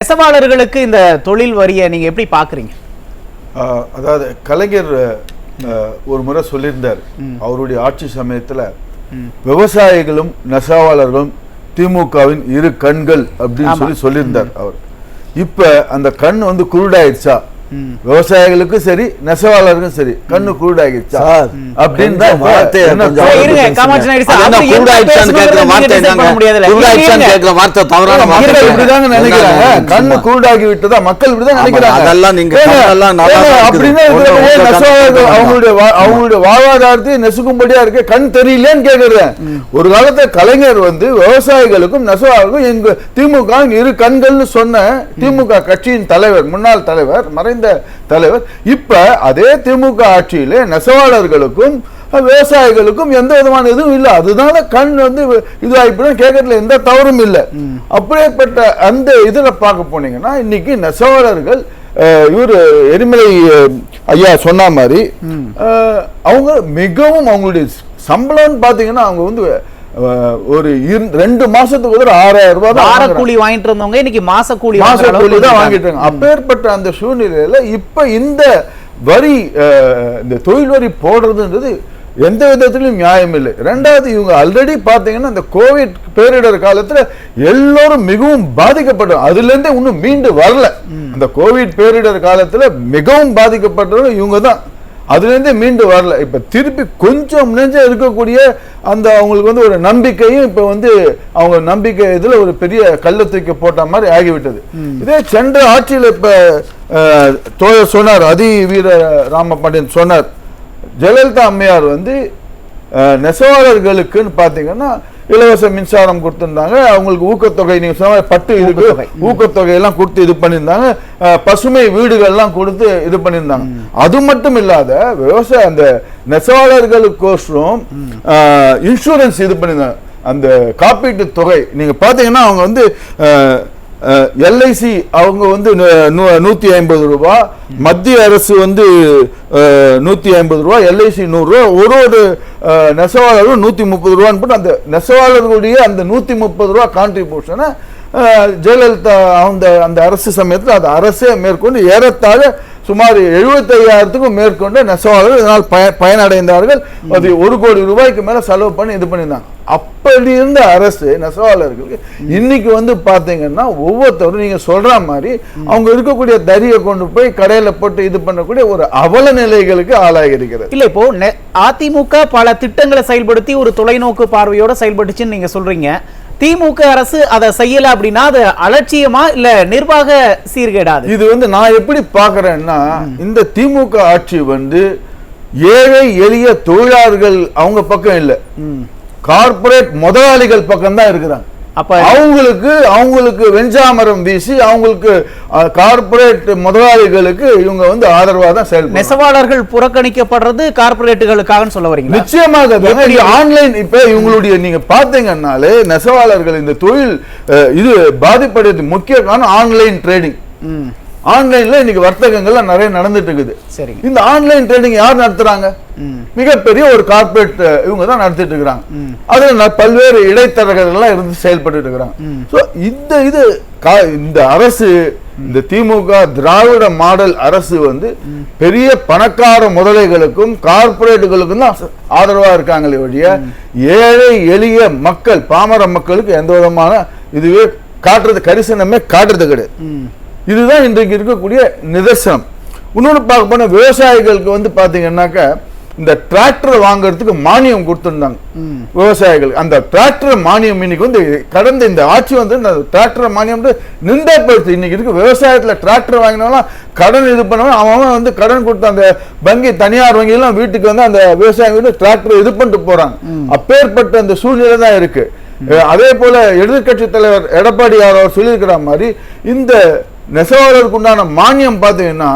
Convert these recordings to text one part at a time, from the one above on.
நெசவாளர்களுக்கு இந்த தொழில் வரியை நீங்க எப்படி பாக்குறீங்க ஆஹ் அதாவது கலைஞர் ஒரு முறை சொல்லியிருந்தார். அவருடைய ஆட்சி சமயத்துல விவசாயிகளும் நெசவாளர்களும் திமுகவின் இரு கண்கள் அப்படின்னு. சொல்லி சொல்லியிருந்தார் அவர். இப்ப அந்த கண் வந்து குருடாயிடுச்சா? விவசாயிகளுக்கும் சரி நெசவாளருக்கும் சரி கண்ணு குருடாயிடுச்சா சார், அப்படின்னு தான் இருங்க. காமாட்சி நாயுடு சார், குருடாயிடுச்சான்னு வார்த்தை என்னங்க? குருடாயிடுச்சான்னு வார்த்தை தவறான வார்த்தை. இப்படிதாங்க நினைக்கிறாங்க? கண்ணு. குருடாகி விட்டதா மக்கள் இப்படிதான் நினைக்கிறாங்க அதெல்லாம் நீங்க. அப்படின்னா நெசவாளர்கள் அவங்களுடைய அவங்களுடைய வாழ்வாதாரத்தை நெசுக்கும்படியா இருக்கு கண் தெரியலையான்னு கேக்குறேன் ஒரு காலத்துல கலைஞர் வந்து விவசாயிகளுக்கும் நெசவாளர்களுக்கும் எங்க திமுக இரு கண்கள்னு சொன்ன திமுக கட்சியின் தலைவர் முன்னாள் தலைவர் மறைந்த தலைவர். இப்ப அதே திமுக ஆட்சியிலே நெசவாளர்களுக்கும் விவசாயிகளுக்கும் எந்த விதமான இதுவும் இல்லை. அதுதான கண் வந்து இதுவாகிப்படும் கேட்கறதுல எந்த தவறும் இல்லை. அப்படியேப்பட்ட அந்த இதுல பார்க்க போனீங்கன்னா இன்னைக்கு நெசவாளர்கள் இவரு எரிமலை ஐயா சொன்ன மாதிரி அவங்க மிகவும் அவங்களுடைய சம்பளம்னு பாத்தீங்கன்னா அவங்க வந்து ஒரு ரெண்டு மாசத்துக்கு ஒரு ஆறாயிரம் ரூபாய் வார. கூலி வாங்கிட்டு இருந்தவங்க இன்னைக்கு மாச கூலி மாச கூலி தான். வாங்கிட்டு இருக்காங்க அப்பேற்பட்ட அந்த சூழ்நிலையில இப்ப இந்த வரி இந்த தொழில் வரி போடுறதுன்றது எந்த விதத்திலும் நியாயம் இல்லை. ரெண்டாவது இவங்க ஆல்ரெடி பாத்தீங்கன்னா இந்த கோவிட் பேரிடர் காலத்துல எல்லோரும் மிகவும் பாதிக்கப்பட்டோம் அதுல இருந்தே இன்னும் மீண்டு வரல. அந்த கோவிட் பேரிடர் காலத்துல மிகவும் பாதிக்கப்பட்டவங்க இவங்க தான். அதுல இருந்தே மீண்டு வரல. இப்ப திருப்பி கொஞ்சம் நெஞ்சம் இருக்கக்கூடிய அந்த அவங்களுக்கு வந்து ஒரு நம்பிக்கையும் இப்ப வந்து அவங்க நம்பிக்கை இதுல ஒரு பெரிய கள்ள தூக்கி போட்ட மாதிரி ஆகிவிட்டது. இதே சென்ற ஆட்சியில் இப்ப தோழர் சொன்னார் அதி வீர ராமபாண்டியன் சொன்னார். ஜெயலலிதா அம்மையார் வந்து நெசவாளர்களுக்குன்னு பாத்தீங்கன்னா இலவச மின்சாரம் கொடுத்திருந்தாங்க. அவங்களுக்கு ஊக்கத்தொகை நீங்க சொன்ன பட்டு இதுக்கு ஊக்கத்தொகை. ஊக்கத்தொகை எல்லாம் கொடுத்து இது பண்ணியிருந்தாங்க. பசுமை வீடுகள்லாம் கொடுத்து இது பண்ணியிருந்தாங்க. அது மட்டும் இல்லாத விவசாய அந்த நெசவாளர்களுக்கோசரம் இன்சூரன்ஸ் இது பண்ணியிருந்தாங்க. அந்த காப்பீட்டு தொகை நீங்க பாத்தீங்கன்னா அவங்க வந்து எல்ஐசி அவங்க வந்து நூ- நூத்தி ஐம்பது ரூபா மத்திய அரசு வந்து நூற்றி நூத்தி ஐம்பது ரூபா எல்ஐசி நூறுரூவா ஒரு ஒரு நெசவாளரும் நூத்தி முப்பது ரூபான்னு போட்டு அந்த நெசவாளர்களுடைய அந்த நூத்தி முப்பது ரூபா கான்ட்ரிபியூஷனை ஜெயலலிதா அந்த அந்த அரசு சமயத்தில் அது அரசே மேற்கொண்டு ஏறத்தாழ சுமார் எழுபத்தையாயிரத்துக்கும் மேற்கொண்ட நெசவாளர்கள் இதனால் பய பயனடைந்தார்கள். அது ஒரு கோடி ரூபாய்க்கு மேல செலவு பண்ணி இது பண்ணியிருந்தாங்க. அப்படி இருந்த அரசு நெசவாளர்களுக்கு இன்னைக்கு வந்து பாத்தீங்கன்னா ஒவ்வொருத்தரும் நீங்க சொல்ற மாதிரி அவங்க இருக்கக்கூடிய தறியை கொண்டு போய் கடையில போட்டு இது பண்ணக்கூடிய ஒரு அவல நிலைகளுக்கு ஆளாகி இருக்கிறது. இல்ல இப்போ அதிமுக பல திட்டங்களை செயல்படுத்தி ஒரு தொலைநோக்கு பார்வையோட செயல்பட்டுச்சுன்னு நீங்க சொல்றீங்க. திமுக அரசு அதை செய்யல அப்படின்னா அது அலட்சியமா இல்ல நிர்வாக சீர்கேடாது இது வந்து நான் எப்படி பார்க்கறேன்னா இந்த திமுக ஆட்சி வந்து ஏழை எளிய தொழிலாளர்கள் அவங்க பக்கம் இல்ல. கார்ப்பரேட் முதலாளிகள் பக்கம் தான் இருக்கிறாங்க. அப்ப அவங்களுக்கு அவங்களுக்கு வெஞ்சாமரம் வீசி அவங்களுக்கு கார்ப்பரேட் முதலாளிகளுக்கு இவங்க வந்து ஆதரவா தான் செயல்படுறாங்க நெசவாளர்கள் புறக்கணிக்கப்படுறது கார்பரேட்டுகளுக்காக சொல்ல வரீங்களா? நிச்சயமாக ஆன்லைன் இப்ப இவங்களுடைய நீங்க பாத்தீங்கன்னாலே நெசவாளர்கள் இந்த தொழில் இது பாதிப்படைறது முக்கிய காரணம் ஆன்லைன் ட்ரேடிங் ஆன்லைன்ல இன்னைக்கு வர்த்தகங்கள்லாம் நிறைய நடந்துட்டு இருக்குது. சரிங்க. இந்த ஆன்லைன் ட்ரேடிங் யார் நடத்துறாங்க? ம், மிகப்பெரிய ஒரு கார்ப்பரேட் இவங்க தான் நடத்திட்டு இருக்கிறாங்க. அதுல பல்வேறு இடைத்தரகர்கள் எல்லாம் இருந்து செயல்பட்டு இருக்கிறாங்க. சோ இந்த இது இந்த அரசு இந்த திமுக திராவிட மாடல் அரசு வந்து பெரிய பணக்கார முதலைகளுக்கும் கார்ப்பரேட்டுகளுக்கும் தான் ஆதரவா இருக்காங்களே ஒழிய ஏழை எளிய மக்கள் பாமர மக்களுக்கு எந்த விதமான இதுவே காட்டுறது கரிசனமே காட்டுறது கிடையாது. இதுதான் இன்றைக்கு இருக்கக்கூடிய நிதர்சனம். இன்னொன்று பார்க்க போனா விவசாயிகளுக்கு வந்து பாத்தீங்கன்னாக்கா இந்த டிராக்டர் வாங்குறதுக்கு மானியம் கொடுத்துருந்தாங்க. விவசாயிகள். அந்த டிராக்டர் மானியம் இன்னைக்கு வந்து கடந்த இந்த ஆட்சி வந்து இந்த டிராக்டர் மானியம் போயிடுச்சு இன்னைக்கு இருக்கு விவசாயத்துல டிராக்டர் வாங்கினாலும் கடன் இது பண்ணவன் அவன் வந்து கடன் கொடுத்த அந்த வங்கி தனியார் வங்கி எல்லாம் வீட்டுக்கு வந்து அந்த விவசாயிங்க வந்து டிராக்டர் இது பண்ணிட்டு போறாங்க. அப்பேற்பட்ட அந்த சூழ்நிலை தான் இருக்கு. அதே போல எதிர்க்கட்சி தலைவர் எடப்பாடியார் அவர் சொல்லியிருக்கிற மாதிரி இந்த நெசவாளருக்கு உண்டான மானியம் பார்த்தீங்கன்னா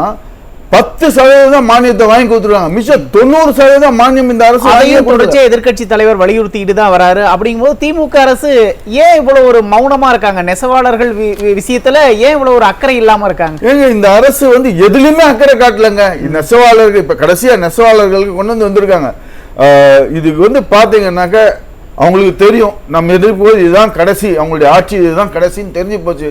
பத்து சதவீதம் மானியத்தை வாங்கி கொடுத்துருக்காங்க. மிச்சம் தொண்ணூறு சதவீதம் மானியம் இந்த அரசு அதையும் கொடுக்கல. தொடர்ச்சியா எதிர்க்கட்சி தலைவர் வலியுறுத்திட்டு தான் வராரு. அப்படிங்கும்போது திமுக அரசு ஏன் இவ்வளவு ஒரு மௌனமா இருக்காங்க? நெசவாளர்கள் விஷயத்துல ஏன் இவ்வளவு ஒரு அக்கறை இல்லாம இருக்காங்க? ஏங்க இந்த அரசு வந்து எதுலயுமே அக்கறை காட்டலங்க. நெசவாளர்கள் இப்ப கடைசியா நெசவாளர்களுக்கு கொண்டு வந்து வந்திருக்காங்க. இதுக்கு வந்து பாத்தீங்கன்னாக்க அவங்களுக்கு தெரியும். நம்ம எதிர்ப்பு இதுதான் கடைசி. அவங்களுடைய ஆட்சி இதுதான் கடைசின்னு தெரிஞ்சு போச்சு.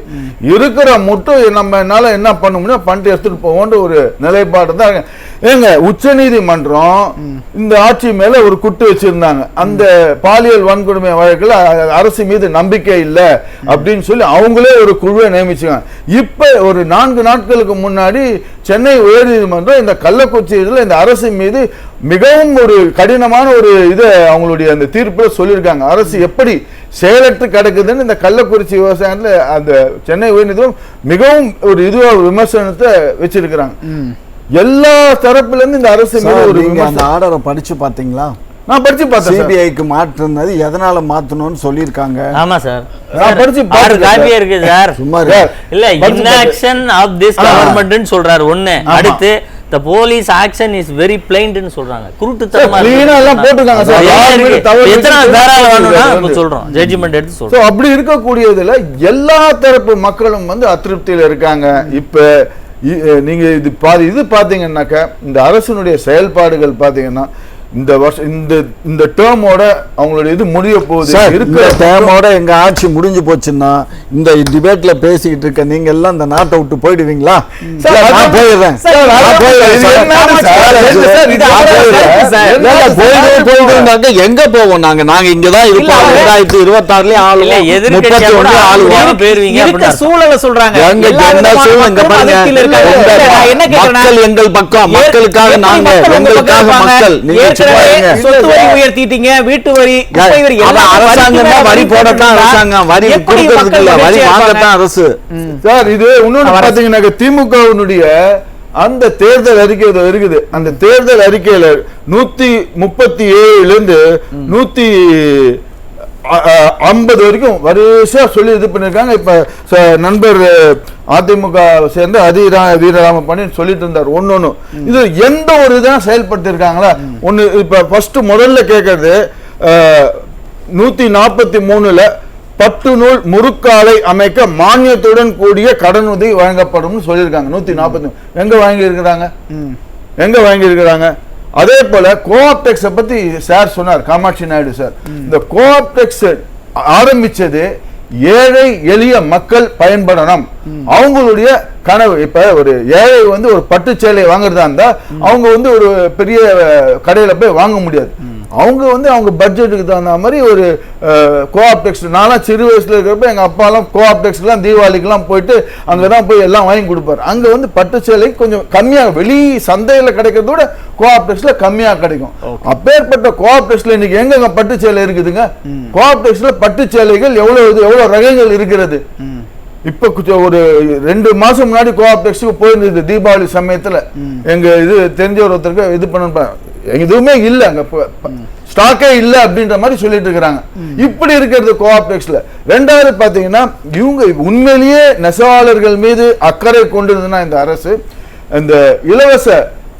இருக்கிற மட்டும் நம்ம என்னால் என்ன பண்ண முடியும்? பண்ணிட்டு எடுத்துகிட்டு போவோன்ற ஒரு நிலைப்பாடு தான் ஏங்க உச்ச நீதிமன்றம் இந்த ஆட்சி மேலே ஒரு குட்டு வச்சுருந்தாங்க. அந்த பாலியல் வன்கொடுமை வழக்கில் அரசு மீது நம்பிக்கை இல்லை அப்படின்னு சொல்லி அவங்களே ஒரு குழுவை நியமிச்சுக்காங்க இப்போ ஒரு நான்கு நாட்களுக்கு முன்னாடி சென்னை உயர்நீதிமன்றம் இந்த கள்ளக்குறிச்சி இதில் இந்த அரசு மீது மிகவும் ஒரு கடினமான ஒரு இதை அவங்களுடைய அந்த தீர்ப்புல சொல்லியிருக்காங்க அரசு எப்படி செயலற்று கிடக்குதுன்னு இந்த கள்ளக்குறிச்சி விவசாயத்துல அந்த சென்னை உயர்நீதிமன்றம் மிகவும் ஒரு இதுவா விமர்சனத்தை வச்சிருக்கிறாங்க எல்லா தரப்புல இருந்து இந்த அரசு ஒரு நீங்க அந்த விமர்சனம் ஆர்டரை படிச்சு பாத்தீங்களா நான் படிச்சு பார்த்தேன். சிபிஐக்கு மாற்றுனது எதனால மாத்தணும்னு சொல்லியிருக்காங்க ஆமா சார் நான் படிச்சு ஆறு பார்த்துட்டேன் காப்பியே சார். இருக்கு சார் சும்மா. இல்ல இன்னாக்ஷன் ஆஃப் திஸ். கவர்மெண்ட்னு சொல்றாரு ஒண்ணு. அடுத்து the police action is very பிளைண்ட்னு சொல்றாங்க குருட்டுத்தனமா ஆ எல்லாம் போட்டிருக்காங்க சார். இருக்கு. தவறு எத்தனை இருக்கு, பேரால வேணும்னா. இப்ப சொல்றோம் ஜட்ஜ்மெண்ட் எடுத்து சொல்றோம் அப்படி இருக்கக்கூடியதுல எல்லா தரப்பு மக்களும் வந்து அதிருப்தியில இருக்காங்க இப்ப நீங்க இது பாதி இது பாத்தீங்கன்னாக்க இந்த அரசினுடைய செயல்பாடுகள் பாத்தீங்கன்னா இந்த வருஷம் இந்த இந்த டேர்மோட அவங்களுடைய இது முடிய போகுது. இருக்கிற டேமோட எங்க ஆட்சி முடிஞ்சு போச்சுன்னா இந்த டிபேட்ல பேசிக்கிட்டு இருக்க நீங்க எல்லாம் இந்த நாட்டை விட்டு போயிடுவீங்களா? நான் போயிடுறேன். எங்க போவோம் நாங்க? நாங்க இங்கதான் இருப்போம். இல்ல, ரெண்டாயிரத்தி இருபத்தி ஆளுவோம். எதிர்க்கட்சியா முப்பத்தி கூட ஒன்று ஆளுவோம். போயிருவீங்க சூழலை சொல்றாங்க. எங்க என்ன சூழல் இங்க பாருங்க மக்கள் எங்கள் பக்கம். மக்களுக்காக நாங்க எங்களுக்காக? மக்கள் நீங்க. சொத்து வரி உயர்த்திட்டீங்க வீட்டு வரி குப்பை வரி அரசாங்கம் தான் வரி போடத்தான் வரி அரசாங்கம் வரி கொடுக்கறதுக்கு இல்ல வரி வாங்கத்தான்? அரசு. சார் இது இன்னொன்னு பாத்தீங்கன்னாக்க திமுகவினுடைய அந்த தேர்தல் அறிக்கை இருக்குது. அந்த தேர்தல் அறிக்கையில நூத்தி முப்பத்தி ஏழுல இருந்து நூத்தி ஐம்பது வரைக்கும் வரிசையா சொல்லி இது பண்ணிருக்காங்க. இப்ப நண்பர் அதிமுக சேர்ந்து அதிரா வீரராம பண்ணி சொல்லிட்டு இருந்தார். ஒன்னொன்னு இது எந்த ஒரு இதான் செயல்படுத்திருக்காங்களா? ஒண்ணு இப்ப ஃபர்ஸ்ட் முதல்ல கேட்கறது நூத்தி நாற்பத்தி மூணுல பட்டு நூல் முறுக்காலை அமைக்க மானியத்துடன் கூடிய கடனுதவி வழங்கப்படும்னு சொல்லியிருக்காங்க. நூத்தி நாற்பத்தி எங்க வாங்கி இருக்கிறாங்க எங்க வாங்கி இருக்கிறாங்க அதே போல கோஆப்டெக்ஸ பத்தி சார் சொன்னார் காமாட்சி நாயுடு சார். இந்த கோஆப்டெக்ஸ் ஆரம்பிச்சது ஏழை எளிய மக்கள் பயன்படணும். அவங்களுடைய கனவு. இப்ப ஒரு ஏழை வந்து ஒரு பட்டு சேலை வாங்குறதா இருந்தா அவங்க வந்து ஒரு பெரிய கடையில போய் வாங்க முடியாது. அவங்க வந்து அவங்க பட்ஜெட்டுக்கு தகுந்த மாதிரி ஒரு கோஆப்டெக்ஸ் நான்லாம் சிறு வயசுல இருக்கிறப்ப எங்க அப்பாலாம் கோஆப்டெக்ஸ்லாம் தீபாவளிக்கெல்லாம் போயிட்டு அங்கதான் போய் எல்லாம் வாங்கி கொடுப்பாரு. அங்க வந்து பட்டு சேலை கொஞ்சம் கம்மியா வெளி சந்தையில கிடைக்கிறத விட கோஆப்டெக்ஸ்ல கம்மியா கிடைக்கும். அப்பேற்பட்ட கோஆப்டெக்ஸ்ல இன்னைக்கு எங்கெங்க பட்டு சேலை இருக்குதுங்க? கோஆப்டெக்ஸ்ல பட்டு சேலைகள் எவ்வளவு இது எவ்வளவு ரகங்கள் இருக்கிறது? இப்ப கொஞ்சம் ஒரு ரெண்டு மாசம் முன்னாடி கோஆப்டெக்ஸுக்கு போயிருந்தது தீபாவளி சமயத்துல. எங்க இது தெரிஞ்ச ஒருத்தருக்கு இது பண்ண எதுவுமே இல்ல அங்க ஸ்டாக்கே இல்ல அப்படின்ற மாதிரி சொல்லிட்டு இருக்கிறாங்க. இப்படி இருக்கிறது கோஆப்டெக்ஸ்ல ரெண்டாவது பாத்தீங்கன்னா இவங்க உண்மையிலேயே நெசவாளர்கள் மீது அக்கறை கொண்டிருந்ததுன்னா இந்த அரசு இந்த இலவச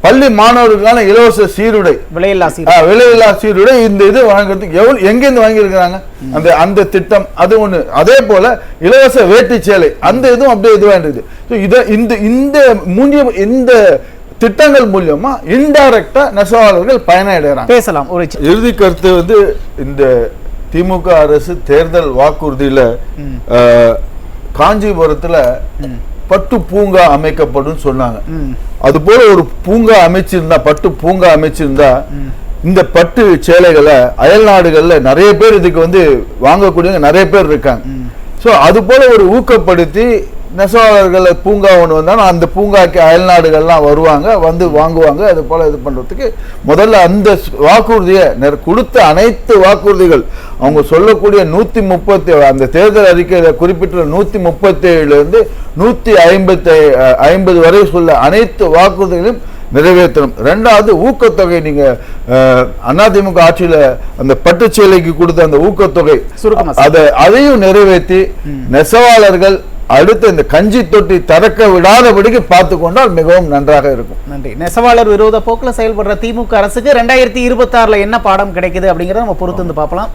பள்ளி மாணவர்களுக்கான இலவச சீருடை. விலையில்லா விலையில்லா சீருடை இந்த இது வாங்குறதுக்கு எவ்வளவு எங்கேருந்து வாங்கியிருக்கிறாங்க? அந்த அந்த திட்டம் அது ஒண்ணு. அதே போல இலவச வேட்டி சேலை அந்த இதுவும் அப்படியே இதுவா இருந்தது. இத இந்த இந்த மூலியம் இந்த திட்டங்கள் மூலியமா இன்டைரக்டா நெசவாளர்கள் பயனடைகிறாங்க. பேசலாம் ஒரு இறுதி கருத்து வந்து இந்த திமுக அரசு தேர்தல் வாக்குறுதியில காஞ்சிபுரத்துல பட்டு பூங்கா அமைக்கப்படும் சொன்னாங்க. அது போல ஒரு பூங்கா அமைச்சிருந்தா பட்டு பூங்கா அமைச்சிருந்தா இந்த பட்டு சேலைகளை அயல் நாடுகள்ல நிறைய பேர் இதுக்கு வந்து வாங்கக்கூடியவங்க நிறைய பேர் இருக்காங்க. சோ அது போல ஒரு ஊக்கப்படுத்தி நெசவாளர்கள் பூங்கா ஒன்று வந்தாலும் அந்த பூங்காக்கு அயல் நாடுகள்லாம் வருவாங்க வந்து வாங்குவாங்க அது போல இது பண்றதுக்கு முதல்ல அந்த வாக்குறுதியை நெற- கொடுத்த அனைத்து வாக்குறுதிகள் அவங்க சொல்லக்கூடிய நூத்தி முப்பத்தி அந்த தேர்தல் அறிக்கையில குறிப்பிட்ட நூத்தி முப்பத்தி ஏழுல இருந்து நூத்தி ஐம்பத்தி ஐம்பது வரை சொல்ல அனைத்து வாக்குறுதிகளையும் நிறைவேற்றணும் ரெண்டாவது ஊக்கத்தொகை நீங்க அஹ், அதிமுக ஆட்சியில அந்த பட்டுச்சேலைக்கு கொடுத்த அந்த ஊக்கத்தொகை. அதை அதையும் நிறைவேற்றி நெசவாளர்கள் அடுத்து இந்த கஞ்சி தொட்டி திறக்க விடாதபடிக்கு பார்த்து கொண்டால் மிகவும் நன்றாக இருக்கும். நன்றி. நெசவாளர் விரோத போக்கில் செயல்படுற திமுக அரசுக்கு ரெண்டாயிரத்தி இருபத்தி ஆறுல என்ன பாடம் கிடைக்குது அப்படிங்கறத நம்ம பொறுத்து வந்து பார்க்கலாம்